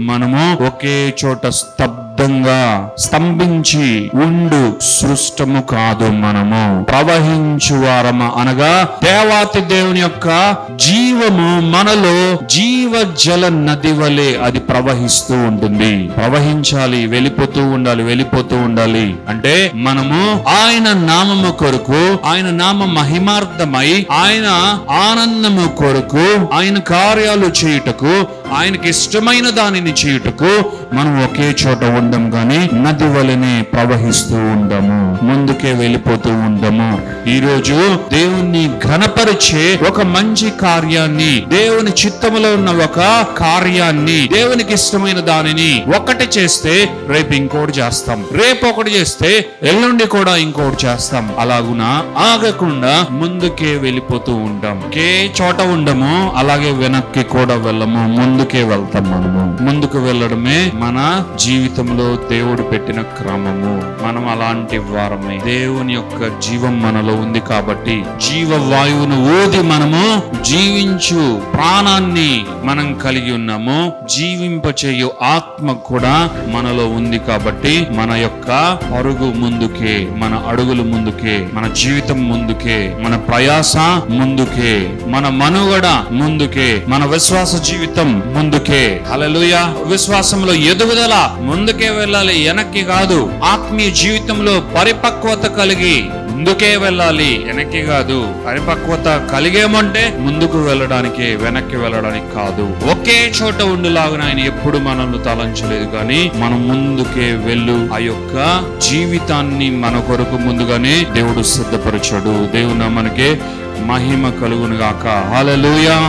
మనము ఒకే చోట స్తబ్దంగా స్తంభించి ఉండు సృష్టము కాదు మనము. ప్రవహించు వారము అనగా దేవాతి దేవుని యొక్క జీవము మనలో జీవ జల నది వలె అది ప్రవహిస్తూ ఉంటుంది. ప్రవహించాలి వెళ్ళిపోతూ ఉండాలి వెళ్ళిపోతూ ఉండాలి. అంటే మనము ఆయన నామము కొరకు ఆయన నామ మహిమార్థమై ఆయన ఆనందము కొరకు ఆయన కార్యాలు చేయుటకు ఆయనకి ఇష్టమైన దానిని చేయుటకు మనం ఒకే చోట ఉండం గాని నది వలనే ప్రవహిస్తూ ఉండము ముందుకే వెళ్ళిపోతూ ఉండము. ఈ రోజు దేవుణ్ణి ఘనపరిచే ఒక మంచి కార్యాన్ని దేవుని చిత్తములో ఉన్న ఒక కార్యాన్ని దేవునికి ఇష్టమైన దానిని ఒకటి చేస్తే రేపు ఇంకోటి చేస్తాం. రేపు ఒకటి చేస్తే ఎల్లుండి కూడా ఇంకోటి చేస్తాం. అలాగున? ఆగకుండా ముందుకే వెళ్ళిపోతూ ఉంటాం. ఒకే చోట ఉండము అలాగే వెనక్కి కూడా వెళ్ళము ముందు ముందుకే వెళ్తాం మనము. ముందుకు వెళ్ళడమే మన జీవితంలో దేవుడు పెట్టిన క్రమము. మనం అలాంటి వారమే. దేవుని యొక్క జీవం మనలో ఉంది కాబట్టి జీవ వాయువును ఊది మనము జీవించు ప్రాణాన్ని మనం కలిగి ఉన్నాము. జీవింపచేయు ఆత్మ కూడా మనలో ఉంది కాబట్టి మన యొక్క అరుగు ముందుకే మన అడుగులు ముందుకే మన జీవితం ముందుకే మన ప్రయాస ముందుకే మన మనుగడ ముందుకే మన విశ్వాస జీవితం ముందుకే. హలలుయ విశ్వాసంలో ఎదుగుదల ముందుకే వెళ్ళాలి వెనక్కి కాదు. ఆత్మీయ జీవితంలో పరిపక్వత కలిగి ముందుకే వెళ్ళాలి వెనక్కి కాదు. పరిపక్వత కలిగేమంటే ముందుకు వెళ్ళడానికి వెనక్కి వెళ్ళడానికి కాదు. ఒకే చోట ఉండిలాగా ఆయన ఎప్పుడు మనల్ని తలంచలేదు కానీ మనం ముందుకే వెళ్ళు. ఆ యొక్క జీవితాన్ని మన కొరకు ముందుగానే దేవుడు సిద్ధపరచాడు. దేవుడు మనకే మహిమ కలుగును గాక హల్లెలూయా.